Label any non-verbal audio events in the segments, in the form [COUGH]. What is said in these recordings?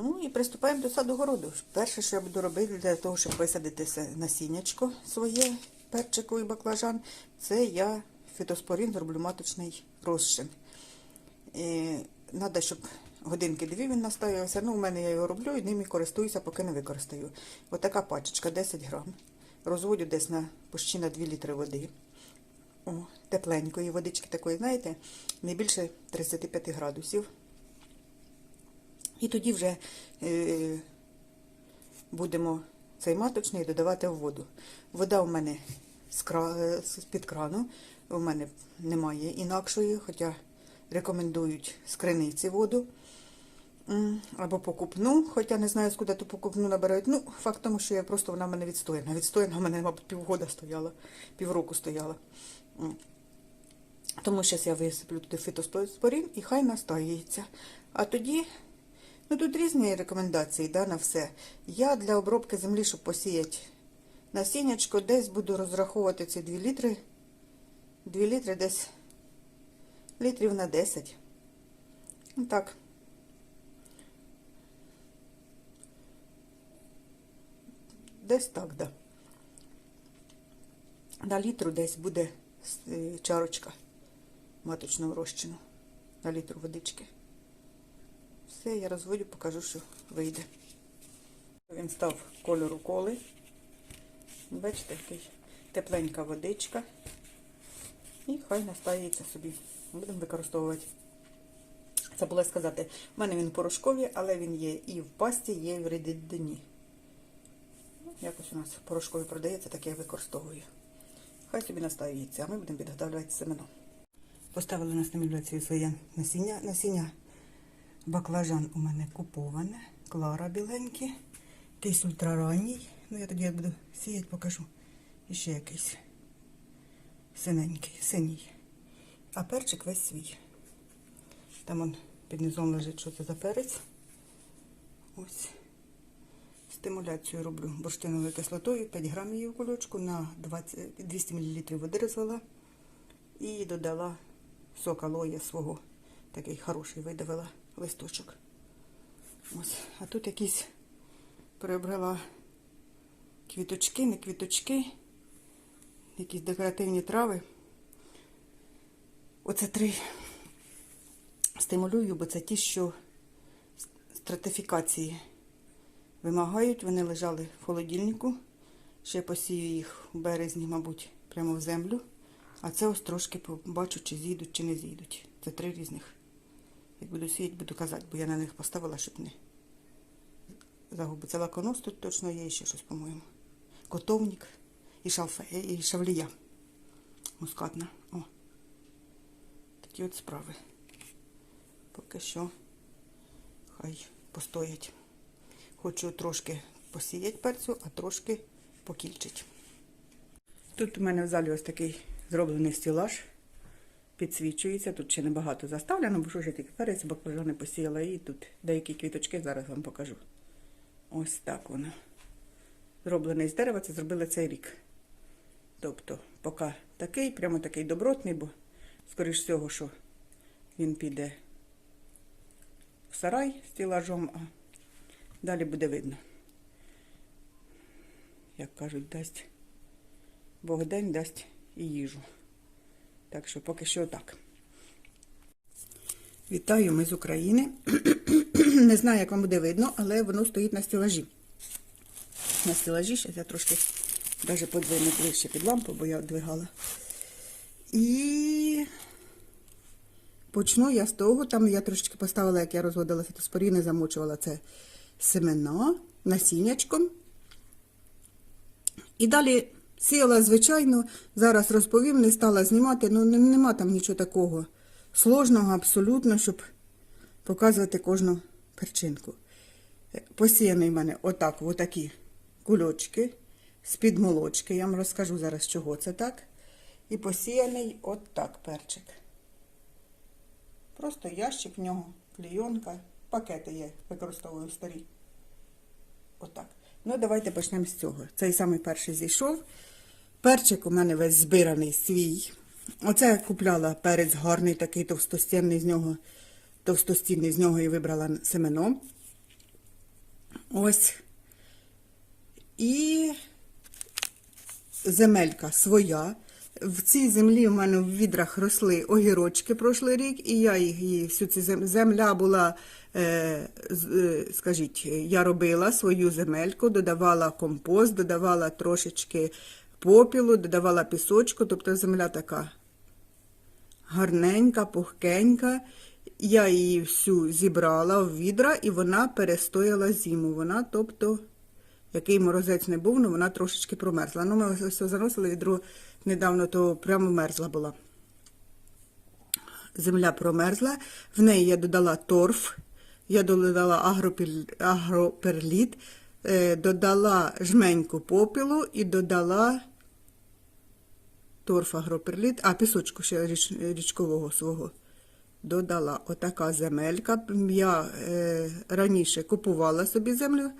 Ну і приступаємо до саду городу. Перше, що я буду робити для того, щоб висадити насіннячко своє, перчику і баклажан, це я фітоспорін зроблю маточний розчин. Треба, щоб годинки дві він настоявся. Ну, у мене я його роблю і ним і користуюся, поки не використаю. Отака пачечка 10 грам. Розводю десь на почти на 2 літри води. О, тепленької водички такої, знаєте, не більше 35 градусів. І тоді вже е, будемо цей маточний додавати в воду. Вода у мене е, з-під крану, у мене немає інакшої, хоча рекомендують з криниці воду. Або покупну, хоча не знаю, скуди ту покупну набирають. Ну, факт тому, що я просто вона в мене відстояна. Відстояна в мене, мабуть, півгода стояла, півроку стояла. Тому зараз я висиплю туди фітоспорін і хай настаюється. А тоді, ну тут різні рекомендації да, на все. Я для обробки землі, щоб посіяти насіннячко, десь буду розраховувати ці 2 літри. 2 літри десь літрів на 10. Ну так. Десь так, да. На літру десь буде е, чарочка маточного розчину. На літр водички. Все, я розводю, покажу, що вийде. Він став кольору коли. Бачите, який тепленька водичка. І хай настається собі. Будемо використовувати. Забула сказати, в мене він порошковий, але він є і в пасті, є і в рідині. Якось у нас порошковий продається, так я використовую. Хай собі настаюється, а ми будемо підготовлювати семено. Поставили на стимуляцію своє насіння. Насіння баклажан у мене куповане, клара біленькі, якийсь ультраранній. Ну, я тоді як буду сіяти, покажу. І ще якийсь синенький, синій. А перчик весь свій. Там он під низом лежить, що це за перець. Ось. Стимуляцію роблю бурштиновою кислотою, 5 грамів її в кульочку на 20, 200 мл води розвела і додала сок алоє свого. Такий хороший видавила листочок. Ось. А тут якісь приобрела квіточки, не квіточки, якісь декоративні трави. Оце три стимулюю, бо це ті, що стратифікації вимагають. Вони лежали в холодильнику. Ще посію їх у березні, мабуть, прямо в землю. А це ось трошки побачу, чи зійдуть, чи не зійдуть. Це три різних. Як буду сіяти, буду казати, бо я на них поставила, щоб не загубити. Це лаконос тут точно є і ще щось, по-моєму. Котовник і, шалфе, і шавлія. Мускатна. О. Такі от справи. Поки що хай постоять. Хочу трошки посіяти перцю, а трошки покільчить. Тут у мене в залі ось такий зроблений стілаж. Підсвічується. Тут ще небагато заставлено, бо що ж тільки перець, баклажани посіяла і тут деякі квіточки зараз вам покажу. Ось так воно. Зроблений з дерева, це зробили цей рік. Тобто, поки такий, прямо такий добротний, бо, скоріш всього, що він піде в сарай з стілажом, а далі буде видно. Як кажуть, дасть Бог день дасть і їжу. Так що поки що так. Вітаю, ми з України. [CLEARS THROAT] Не знаю, як вам буде видно, але воно стоїть на стелажі. На стелажі, зараз я трошки навіть подвину ближче під лампу, бо я двигала. І почну я з того, там я трошечки поставила, як я розводила фітоспоріни, замочувала це семена насіннячком. І далі сіяла, звичайно, зараз розповім, не стала знімати, ну нема там нічого такого сложного абсолютно, щоб показувати кожну перчинку. Е, Посіяний в мене отак, отакі кульочки з-під молочки. Я вам розкажу зараз, чого це так. І посіяний отак перчик. Просто ящик в нього, клійонка, пакети є, використовую старі. Отак. Ну, давайте почнемо з цього. Цей самий перший зійшов. Перчик у мене весь збираний свій. Оце я купляла перець гарний, такий товстостінний з нього, товстостінний з нього і вибрала семено. Ось. І земелька своя. В цій землі в мене в відрах росли огірочки прошлий рік, і я їх її всю цю земля була, е, е, скажіть, я робила свою земельку, додавала компост, додавала трошечки попілу, додавала пісочку, тобто земля така гарненька, пухкенька. Я її всю зібрала в відра, і вона перестояла зиму. Вона, тобто, який морозець не був, ну вона трошечки промерзла. Ну, ми ось заносили відро недавно, то прямо мерзла була. Земля промерзла, в неї я додала торф, я додала агроперліт, е, додала жменьку попілу і додала торф агроперліт, а пісочку ще річ, річкового свого додала. Отака земелька. Я е, раніше купувала собі землю.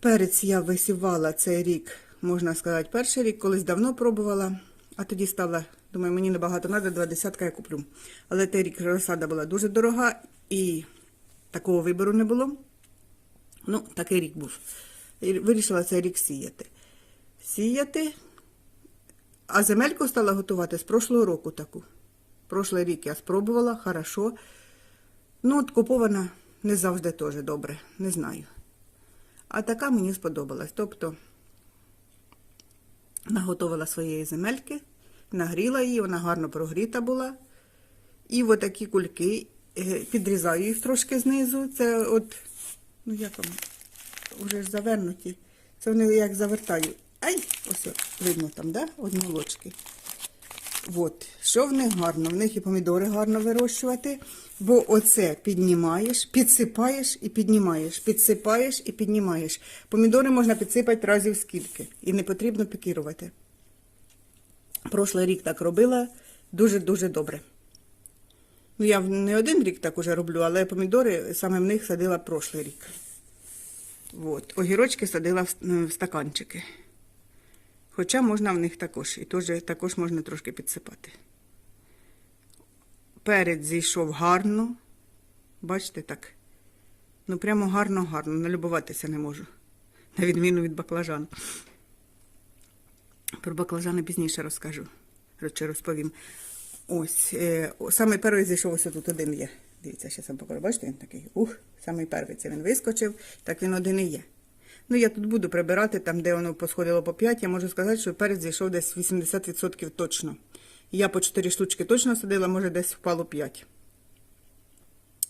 Перець я висівала цей рік, можна сказати, перший рік, колись давно пробувала, а тоді стала, думаю, мені небагато треба, два десятка я куплю. Але той рік розсада була дуже дорога і такого вибору не було. Ну, такий рік був. І вирішила цей рік сіяти. Сіяти, а земельку стала готувати з прошлого року таку. Прошлий рік я спробувала, хорошо. Ну, от купована не завжди теж добре, не знаю. А така мені сподобалась. Тобто наготовила своєї земельки, нагріла її, вона гарно прогріта була. І в такі кульки е, підрізаю їх трошки знизу. Це от, ну як вам, вже ж завернуті. Це вони як завертаю. Ай, ось видно там, да? Одні лочки. От, що в них гарно? В них і помідори гарно вирощувати, бо оце піднімаєш, підсипаєш і піднімаєш, підсипаєш і піднімаєш. Помідори можна підсипати разів скільки, і не потрібно пікірувати. Прошлий рік так робила дуже-дуже добре. Ну, я не один рік так уже роблю, але помідори саме в них садила прошлий рік. От. Огірочки садила в стаканчики. Хоча можна в них також, і теж, також можна трошки підсипати. Перець зійшов гарно. Бачите так? Ну, прямо гарно-гарно. Налюбуватися не можу. На відміну від баклажан. Про баклажани пізніше розкажу. Чи розповім. Ось. Е, саме перший зійшов ось тут один є. Дивіться, ще сам покажу. Бачите, він такий. Ух, самий перший це він вискочив, так він один і є. Ну, я тут буду прибирати, там, де воно посходило по 5, я можу сказати, що перець зійшов десь 80% точно. Я по 4 штучки точно садила, може десь впало 5.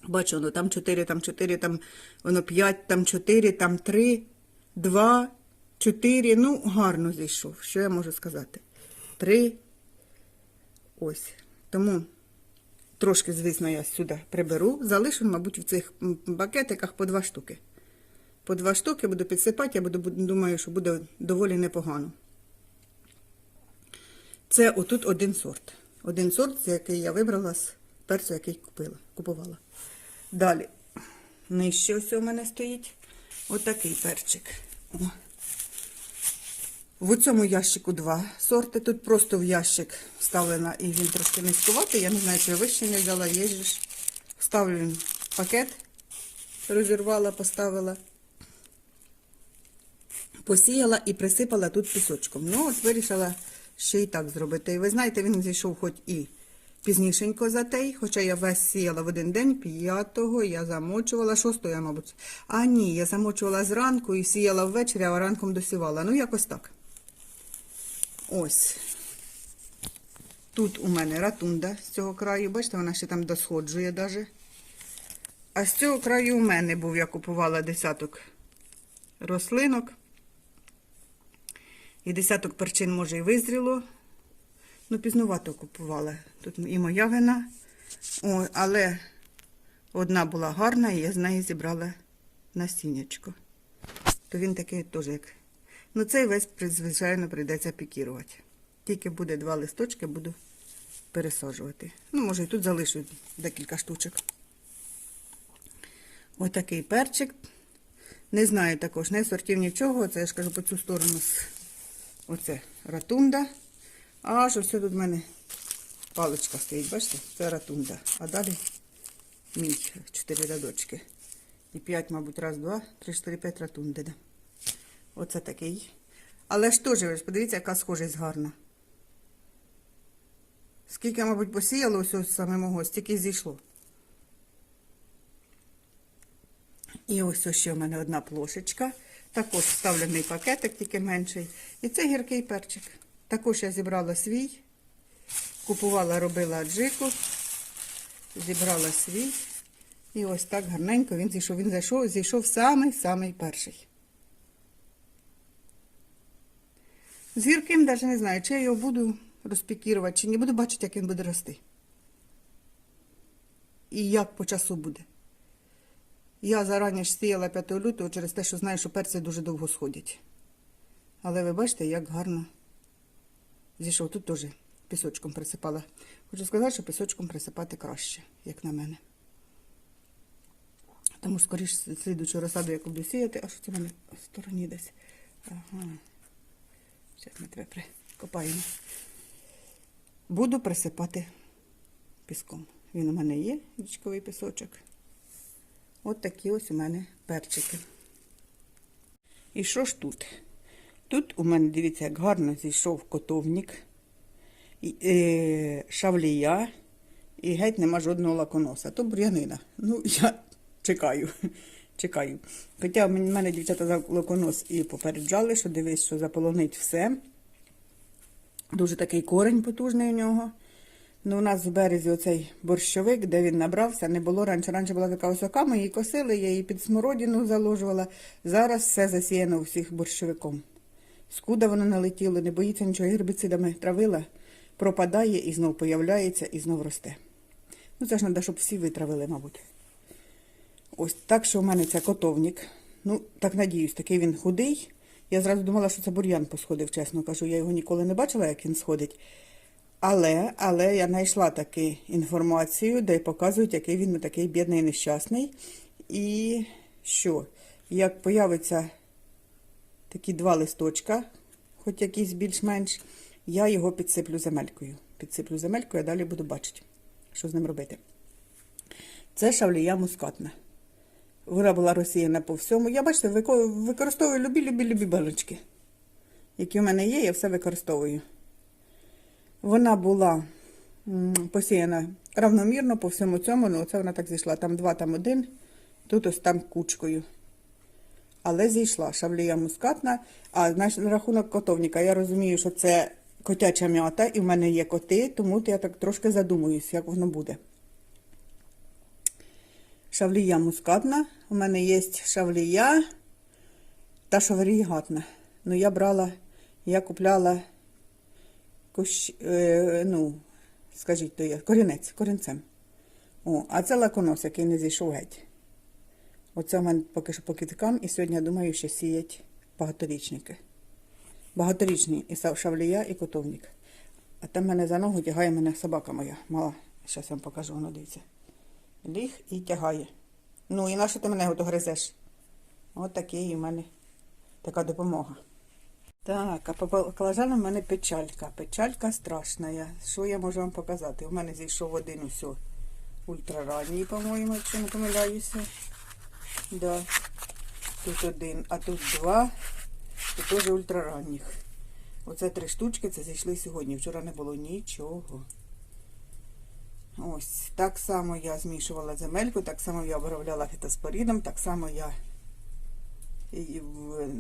Бачу, воно там 4, там 4, там воно 5, там 4, там 3, 2, 4. Ну, гарно зійшов. Що я можу сказати? 3. Ось. Тому трошки, звісно, я сюди приберу. Залишу, мабуть, в цих пакетиках по 2 штуки. По 2 штуки буду підсипати, я буду, думаю, що буде доволі непогано. Це отут один сорт. Один сорт, який я вибрала з перцю, який купила, купувала. Далі. Нижче ось у мене стоїть отакий перчик. О. В цьому ящику два сорти. Тут просто в ящик вставлена і він трошки низькуватий. Я не знаю, чи я вище не взяла, є ж. Вставлю пакет, розірвала, поставила. Посіяла і присипала тут пісочком. Ну, от вирішила ще й так зробити. І ви знаєте, він зійшов хоч і пізнішенько за той, хоча я весь сіяла в один день, п'ятого я замочувала, шостого я, мабуть. А ні, я замочувала зранку і сіяла ввечері, а ранком досівала. Ну, якось так. Ось. Тут у мене ратунда з цього краю, бачите, вона ще там досходжує даже. А з цього краю у мене був, я купувала десяток рослинок. І десяток перчин, може, і визріло. Ну, пізнувато купувала. Тут і моя вина. О, але одна була гарна, і я з неї зібрала насіннячко. То він такий теж як. Ну, цей весь, звичайно, прийдеться пікірувати. Тільки буде два листочки, буду пересаджувати. Ну, може, і тут залишу декілька штучок. Ось такий перчик. Не знаю також, не сортів нічого. Це я ж кажу по цю сторону. Оце ратунда. Аж ось тут в мене паличка стоїть, бачите? Це ратунда. А далі мій чотири рядочки. І 5, мабуть, раз, два, три, чотири, п'ять ратунди. Да. Оце такий. Але ж теж, подивіться, яка схожість гарна. Скільки, мабуть, посіяло ось ось саме мого, стільки зійшло. І ось ось ще в мене одна плошечка. Також вставлений пакетик, тільки менший. І це гіркий перчик. Також я зібрала свій. Купувала, робила аджику. Зібрала свій. І ось так гарненько він зійшов. Він зайшов, зійшов самий-самий перший. З гірким навіть не знаю, чи я його буду розпікірувати, чи не буду бачити, як він буде рости. І як по часу буде. Я зарані ж сіяла 5 лютого через те, що знаю, що перці дуже довго сходять. Але ви бачите, як гарно зійшов. Тут теж пісочком присипала. Хочу сказати, що пісочком присипати краще, як на мене. Тому скоріш слідучу розсаду я буду сіяти, а що в мене в стороні десь. Ага. Зараз ми тебе прикопаємо. Буду присипати піском. Він у мене є, річковий пісочок. От такі ось у мене перчики. І що ж тут? Тут у мене, дивіться, як гарно зійшов котовник, е, шавлія, і геть нема жодного лаконоса. То бур'янина. Ну, [LAUGHS] я чекаю. Чекаю. Хоча в мене дівчата за лаконос і попереджали, що дивись, що заполонить все. Дуже такий корень потужний у нього. Ну, у нас в березі оцей борщовик, де він набрався, не було раніше. Раніше була така осока, ми її косили, я її під смородину заложувала. Зараз все засіяно всіх борщовиком. Скуда воно налетіло, не боїться нічого, гербіцидами травила, пропадає і знов появляється, і знов росте. Ну, це ж треба, щоб всі витравили, мабуть. Ось так, що у мене це котовник. Ну, так надіюсь, такий він худий. Я зразу думала, що це бур'ян посходив, чесно кажу. Я його ніколи не бачила, як він сходить. Але, але я знайшла таку інформацію, де показують, який він такий бідний нещасний. І що? Як появиться такі два листочка, хоч якісь більш-менш, я його підсиплю земелькою. Підсиплю земелькою, а далі буду бачити, що з ним робити. Це шавлія мускатна. Вона була розсіяна по всьому. Я, бачите, використовую любі-любі-любі баночки, які в мене є, я все використовую. Вона була посіяна равномірно по всьому цьому, ну оце вона так зійшла. Там два, там один, тут ось там кучкою. Але зійшла шавлія мускатна. А знаєш, на рахунок котовника, я розумію, що це котяча м'ята, і в мене є коти, тому я так трошки задумуюсь, як воно буде. Шавлія мускатна. У мене є шавлія та шаврігатна. Ну, я брала, я купляла кущ, е, ну, скажіть, то є корінець, корінцем. О, а це лаконос, який не зійшов геть. Оце в мене поки що по кіткам, і сьогодні, я думаю, що сіять багаторічники. Багаторічні і шавлія, і котовник. А там мене за ногу тягає мене собака моя. Мала. Зараз я вам покажу, воно дивіться. Ліг і тягає. Ну і на що ти мене гризеш? От такий у мене така допомога. Так, а по баклажанам в мене печалька. Печалька страшна. Що я можу вам показати? У мене зійшов один усе ультраранній, по-моєму, якщо не помиляюся. Да. Тут один, а тут два. І теж ультраранніх. Оце три штучки, це зійшли сьогодні. Вчора не було нічого. Ось, так само я змішувала земельку, так само я обробляла фітоспорідом, так само я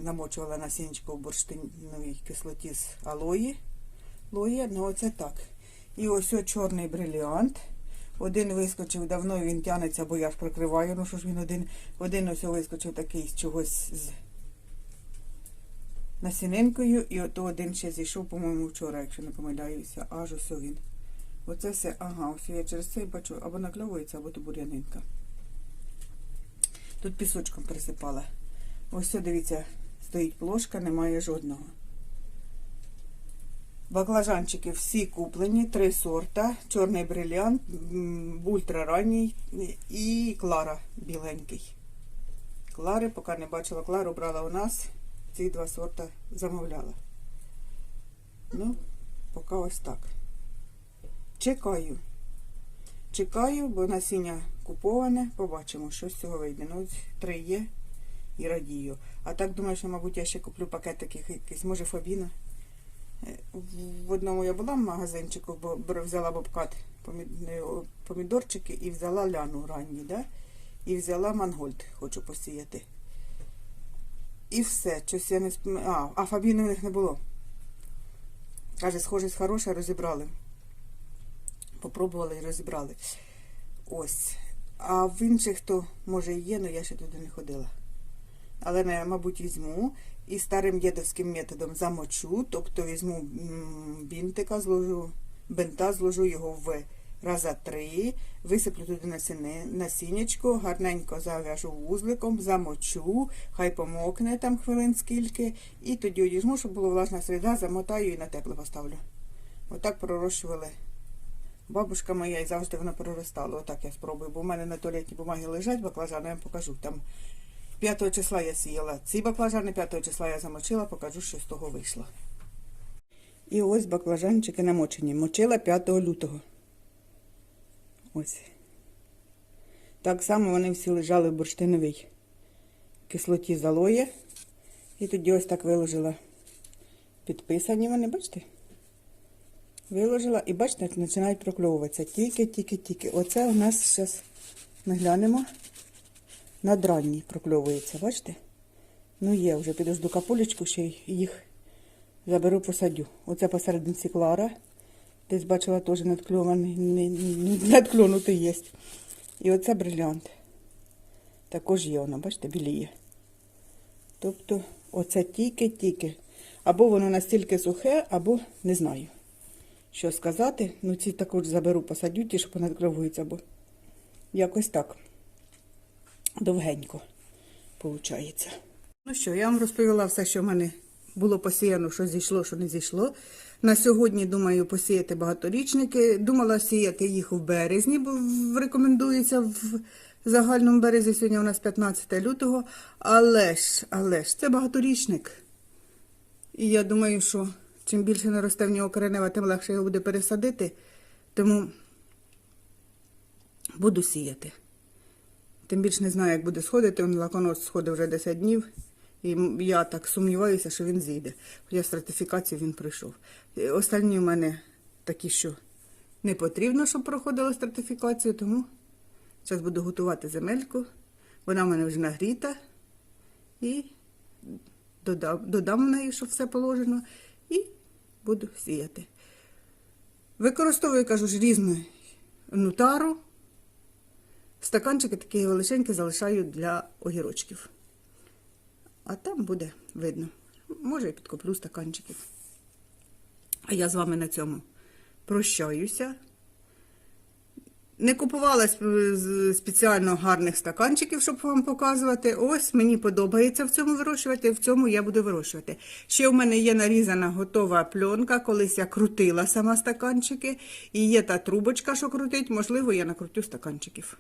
намочувала насінечко в бурштиновій кислоті з алої. Лої, ну оце так. І ось о чорний бриліант. Один вискочив давно, він тянеться, бо я ж прикриваю, ну що ж він один. Один ось вискочив такий з чогось з насінинкою, і ото один ще зійшов, по-моєму, вчора, якщо не помиляюся, аж ось він. Оце все, ага, ось я через це бачу, або накльовується, або то бур'янинка. Тут пісочком присипала. Ось дивіться, стоїть плошка, немає жодного. Баклажанчики всі куплені, три сорта. Чорний брилянт, м, ультраранній і Клара біленький. Клари, поки не бачила Клару, брала у нас. Ці два сорта замовляла. Ну, поки ось так. Чекаю. Чекаю, бо насіння куповане, побачимо, що з цього вийде. Ну, ось три є і радію. А так думаю, що, мабуть, я ще куплю пакет таких якийсь, може, фабіна. Е, в- одному я була в магазинчику, бо взяла бобкат помі- помідорчики і взяла ляну ранні, да? і взяла мангольд, хочу посіяти. І все. Щось я не сп... А, а фабіни в них не було. Каже, схожість хороша, розібрали. Попробували і розібрали. Ось. А в інших то, може, і є, але я ще туди не ходила. Але, не, мабуть, візьму і старим дідовським методом замочу, тобто візьму бінтика, зложу, бинта, зложу його в раза три, висиплю туди насіне, насіннячко, гарненько зав'яжу вузликом, замочу, хай помокне там хвилин скільки, і тоді одіжму, щоб була власна середа, замотаю і на тепло поставлю. Отак пророщували. Бабушка моя і завжди вона проростала. Отак я спробую, бо в мене на туалетні бумаги лежать баклажани, я вам покажу. Там 5 числа я сіяла ці баклажани, 5 числа я замочила, покажу, що з того вийшло. І ось баклажанчики намочені. Мочила 5 лютого. Ось. Так само вони всі лежали в бурштиновій кислоті залоє. І тоді ось так виложила. Підписані вони, бачите? Виложила і бачите, починають прокльовуватися. Тільки, тільки, тільки. Оце у нас зараз ми глянемо. Надранній прокльовується, бачите? Ну є, вже підожду капулечку, ще їх заберу, посадю. Оце посерединці Клара. Десь бачила теж надкльонутий є. І оце брилянт. Також є воно, бачите, біліє. Тобто, оце тільки-тільки. Або воно настільки сухе, або не знаю, що сказати. Ну, ці також заберу, посадю, ті, що понадкльовуються, бо якось так довгенько виходить. Ну що, я вам розповіла все, що в мене було посіяно, що зійшло, що не зійшло. На сьогодні думаю посіяти багаторічники. Думала сіяти їх в березні, бо рекомендується в загальному березі. Сьогодні у нас 15 лютого. Але ж, але ж, це багаторічник. І я думаю, що чим більше наросте в нього коренева, тим легше його буде пересадити. Тому буду сіяти. Тим більше не знаю, як буде сходити. Он лаконос сходив вже 10 днів. І я так сумніваюся, що він зійде. Хоча стратифікацію він пройшов. Останні в мене такі, що не потрібно, щоб проходила стратифікацію, тому зараз буду готувати земельку. Вона в мене вже нагріта. І додам, додам в неї, щоб все положено. І буду сіяти. Використовую, кажу ж, різну нутару. Стаканчики такі величенькі залишаю для огірочків. А там буде видно. Може, і підкоплю стаканчиків. А я з вами на цьому прощаюся. Не купувала сп- спеціально гарних стаканчиків, щоб вам показувати. Ось мені подобається в цьому вирощувати, в цьому я буду вирощувати. Ще в мене є нарізана готова пленка, колись я крутила сама стаканчики. І є та трубочка, що крутить, можливо, я накрутю стаканчиків.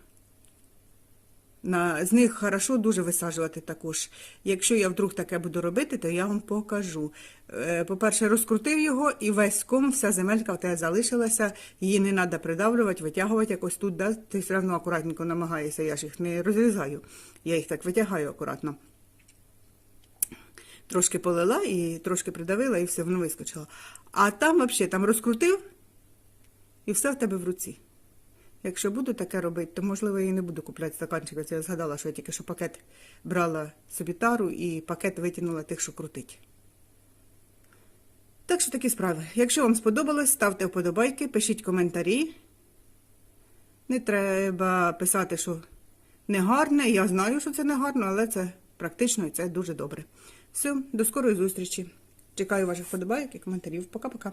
На, з них хорошо дуже висаджувати також. Якщо я вдруг таке буду робити, то я вам покажу. Е, По-перше, розкрутив його і весь ком, вся земелька в тебе залишилася, її не треба придавлювати, витягувати якось тут, да? ти все одно акуратненько намагаєшся, я ж їх не розрізаю, я їх так витягаю акуратно. Трошки полила і трошки придавила, і все, воно вискочило. А там взагалі там розкрутив, і все в тебе в руці. Якщо буду таке робити, то можливо і не буду купляти стаканчик. Я згадала, що я тільки що пакет брала собі тару і пакет витягнула тих, що крутить. Так що такі справи. Якщо вам сподобалось, ставте вподобайки, пишіть коментарі. Не треба писати, що не гарне. Я знаю, що це не гарно, але це практично і це дуже добре. Все, до скорої зустрічі. Чекаю ваших вподобайок і коментарів. Пока-пока.